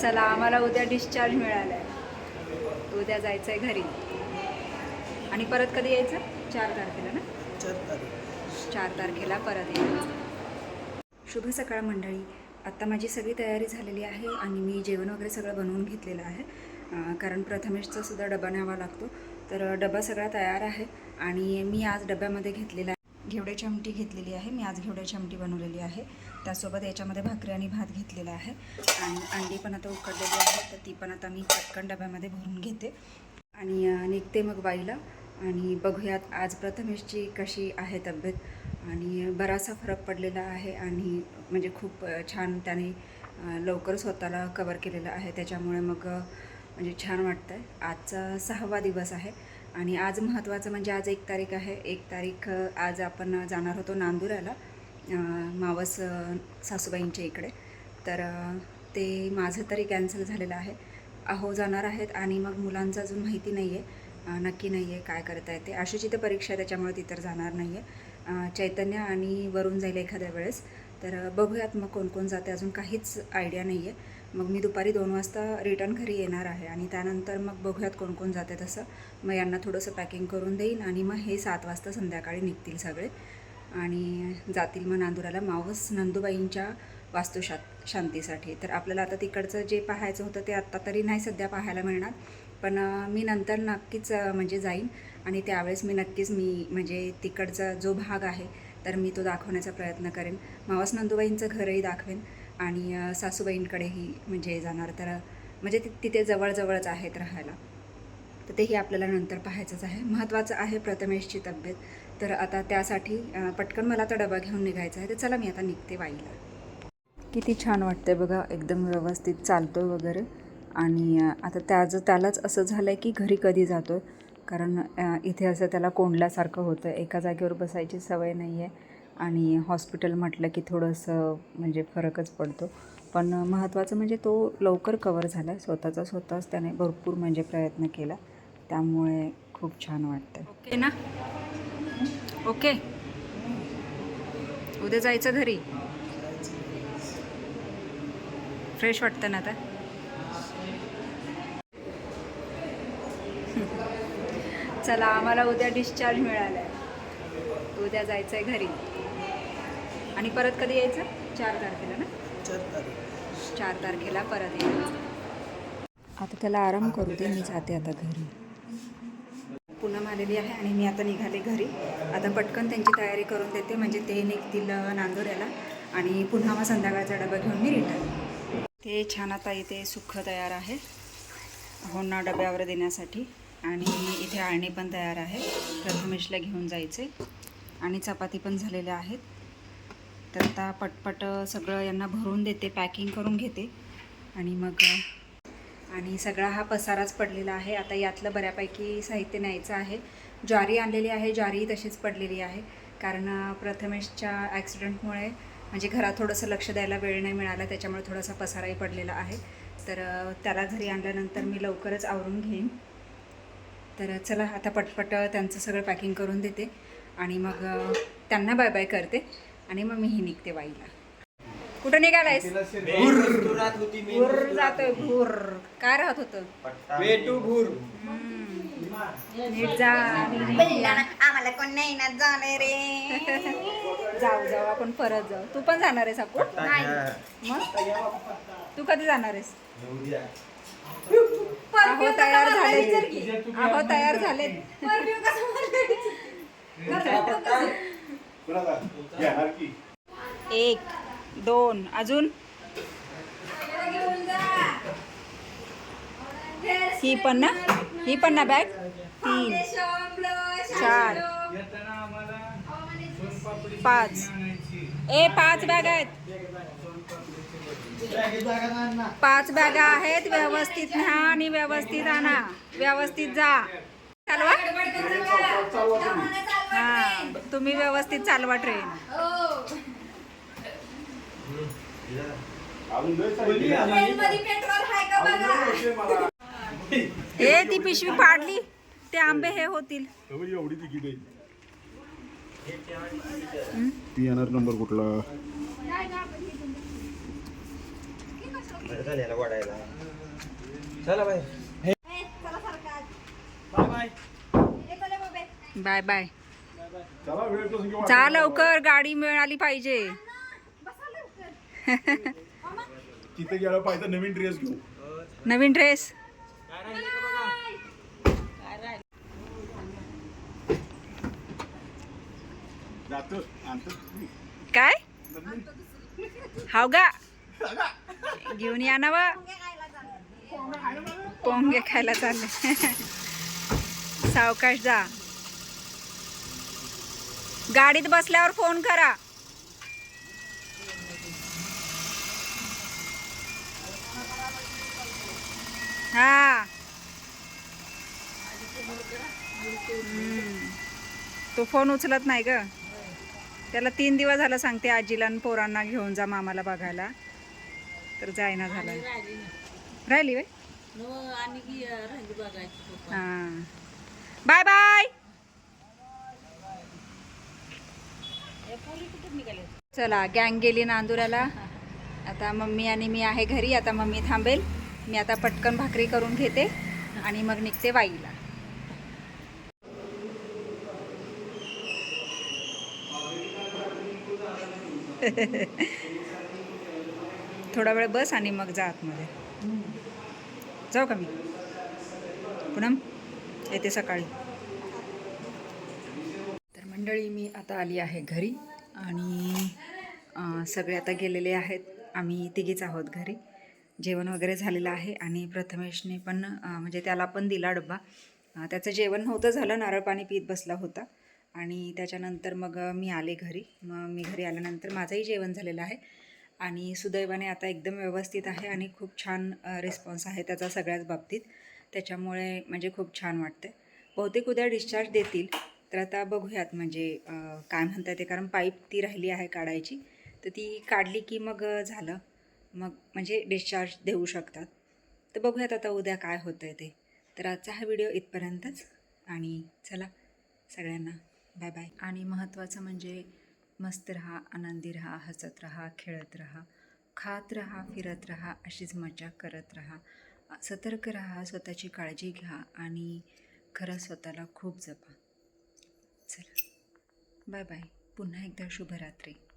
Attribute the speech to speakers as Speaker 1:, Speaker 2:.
Speaker 1: चला आम्हाला उद्या डिस्चार्ज मिळाला आहे उद्या जायचं आहे घरी. आणि परत कधी यायचं? चार तारखेला ना? चार तारखेला परत यायचं. शुभ सकाळ मंडळी. आत्ता माझी सगळी तयारी झालेली आहे आणि मी जेवण वगैरे सगळं बनवून घेतलेलं आहे. कारण प्रथमेशचा सुद्धा डबा न्यावा लागतो. तर डबा सगळा तयार आहे आणि मी आज डब्यामध्ये घेतलेला आहे घेवड्याची आमटी घेतलेली आहे. मी आज घेवड्याची आमटी बनवलेली आहे. त्यासोबत याच्यामध्ये भाकरी आणि भात घेतलेला आहे. आणि अंडी पण आता उकडलेली आहे तर ती पण आता मी पटकन डब्यामध्ये भरून घेते. आणि निघते मग बाईला. आणि बघूयात आज प्रथमेशची कशी आहे तब्येत. आणि बराचसा फरक पडलेला आहे. आणि म्हणजे खूप छान त्याने लवकर स्वतःला कवर केलेलं आहे. त्याच्यामुळे मग म्हणजे छान वाटतं आहे आजचा सहावा दिवस आहे. आणि आज महत्त्वाचं म्हणजे आज एक तारीख आहे. एक तारीख आज आपण जाणार होतो नांदुराला मावस सासूबाईंच्या इकडे. तर ते माझं तरी कॅन्सल झालेलं आहे. अहो जाणार आहेत आणि मग मुलांचं अजून माहिती नाही आहे नक्की नाही आहे काय करता येते अशीची तर परीक्षा आहे त्याच्यामुळे ती तर जाणार नाही आहे चैतन्य आणि वरून जाईल एखाद्या वेळेस. तर बघूयात मग कोण कोण जाते. अजून काहीच आयडिया नाही आहे मग मी दुपारी दोन वाजता रिटर्न घरी येणार आहे आणि त्यानंतर मग बघूयात कोण कोण जाते तसं. मग यांना थोडंसं पॅकिंग करून देईन आणि मग हे सात वाजता संध्याकाळी निघतील सगळे. आणि जातील मग नांदुराला मावस नंदुबाईंच्या वास्तुशा शांतीसाठी. तर आपल्याला आता तिकडचं जे पाहायचं होतं ते आत्ता तरी नाही सध्या पाहायला मिळणार. पण मी नंतर नक्कीच म्हणजे जाईन. आणि त्यावेळेस मी नक्कीच मी म्हणजे तिकडचा जो भाग आहे तर मी तो दाखवण्याचा प्रयत्न करेन. मावस नंदुबाईंचं घरही दाखवेन. आणि सासूबाईंकडेही म्हणजे जाणार. तर म्हणजे ति तिथे जवळजवळच आहेत राहायला. तर तेही आपल्याला नंतर पाहायचंच आहे. महत्त्वाचं आहे प्रथमेशची तब्येत. तर आता त्यासाठी पटकन मला तो डबा घेऊन निघायचा आहे. तर चला मी आता निघते वाईला किती छान वाटतंय बघा. एकदम व्यवस्थित चालतो वगैरे. आणि आता त्याचं त्यालाच असं झालं आहे की घरी कधी जातो कारण इथे असं त्याला कोंडल्यासारखं होतं एका जागेवर बसायची सवय नाही आहे आणि हॉस्पिटल म्हटलं की थोडंसं म्हणजे फरकच पडतो. पण महत्त्वाचं म्हणजे तो लवकर कवर झाला. स्वतःचा स्वतःच त्याने भरपूर म्हणजे प्रयत्न केला. त्यामुळे खूप छान वाटतं ओके ना? ओके. उद्या जायचं घरी? फ्रेश वाटतं ना आता? चला आम्हाला उद्या डिस्चार्ज मिळाला आहे उद्या जायचं आहे घरी. आणि परत कधी यायचं? चार तारखेला ना? चार तारखेला परत यायचं. आता त्याला आराम करू दे मी जाते आता घरी. पूनम आलेली आहे आणि मी आता निघाले घरी. आता पटकन त्यांची तयारी करून देते म्हणजे ते निघतील नांदोऱ्याला. आणि पुन्हा मग संध्याकाळचा डबा घेऊन मी रिटर्न ते छान आता इथे सुख तयार आहे. होना डब्यावर देण्यासाठी. आणि इथे आळणी पण तयार आहे. प्रथमेशला घेऊन जायचे आणि चपाती पण झालेल्या आहेत. तर आता पटपट सगळं यांना भरून देते पॅकिंग करून घेते. आणि मग आणि सगळा हा पसाराच पडलेला आहे. आता यातलं बऱ्यापैकी साहित्य न्यायचं आहे. ज्वारी आणलेली आहे ज्वारी तशीच पडलेली आहे. कारण प्रथमेशच्या ॲक्सिडेंटमुळे म्हणजे घरात थोडंसं लक्ष द्यायला वेळ नाही मिळाला त्याच्यामुळे थोडासा पसाराही पडलेला आहे. तर त्याला घरी आणल्यानंतर मी लवकरच आवरून घेईन. तर चला आता पटपट त्यांचं सगळं पॅकिंग करून देते. आणि मग त्यांना बाय बाय करते. आणि मग मीही निघते वाईला कुठं निघालायस? भूर जातोय भूर. काय राहत होतं?
Speaker 2: आम्हाला कोण नाही ना जाणे रे.
Speaker 1: जाऊ जाऊ आपण परत जाऊ. तू पण जाणार आहेस आपण? मग? तू कधी जाणार आहेस? अहो तयार झाले अहो तयार झाले एक दोन अजून? ही पण ना? ही पण ना बॅग तीन चार पाच. ए पाच बॅग आहेत. पाच बॅगा आहेत. व्यवस्थित न्या आणि व्यवस्थित आणा. व्यवस्थित जा. चालवा. हा तुम्ही व्यवस्थित चालवा ट्रेन ए ती पिशवी पाडली ते आंबे हे होतील.
Speaker 3: एवढी तिकीट ती येणार नंबर कुठला?
Speaker 4: झालं याला वाढायला चला
Speaker 1: जा लवकर गाडी मिळाली पाहिजे.
Speaker 3: तिथे गेला पाहिजे नवीन ड्रेस घेऊ.
Speaker 1: नवीन ड्रेस काय? हाव गा. घेऊन या ना वा. पोंगे खायला चालले. सावकाश जा. गाडीत बसल्यावर फोन करा. हा. तो फोन उचलत नाही ग. त्याला तीन दिवस झालं सांगते आजीला आणि पोरांना घेऊन जा मामाला बघायला. तर जायना झालं. राहिली वे हां. Bye bye. चला गँग गेली नांदुराला. आता मम्मी आणि मी आहे घरी आता मम्मी थांबेल. मी आता पटकन भाकरी करून घेते आणि मग निघते वाईला थोडा वेळ बस आणि मग जा आतमध्ये. जाऊ का मी? पुनम येते सकाळी. मंडळी मी आता आली आहे घरी आणि सगळे आता गेलेले आहेत. आम्ही तिघीच आहोत घरी. जेवण वगैरे झालेलं आहे आणि प्रथमेशने पण म्हणजे त्याला पण दिला डब्बा. त्याचं जेवण नव्हतं झालं नारळ पाणी पीत बसला होता. आणि त्याच्यानंतर मग मी आले घरी. मग मी घरी आल्यानंतर माझंही जेवण झालेलं आहे. आणि सुदैवाने आता एकदम व्यवस्थित आहे आणि खूप छान रिस्पॉन्स आहे त्याचा सगळ्याच बाबतीत. त्याच्यामुळे म्हणजे खूप छान वाटते बहुतेक उद्या डिस्चार्ज देतील. तर आता बघूयात म्हणजे काय म्हणता ते कारण पाईप ती राहिली आहे काढायची. तर ती काढली की मग झालं. मग म्हणजे डिस्चार्ज देऊ शकतात. तर बघूयात आता उद्या काय होतं आहे ते. तर आजचा हा व्हिडिओ इथपर्यंतच आणि चला सगळ्यांना बाय बाय आणि महत्त्वाचं म्हणजे मस्त राहा आनंदी राहा हसत राहा खेळत राहा खात राहा फिरत राहा अशीच मजा करत राहा. सतर्क राहा स्वतःची काळजी घ्या आणि खरं स्वतःला खूप जपा. चला. Bye bye. पुन्हा एकदा शुभरात्री.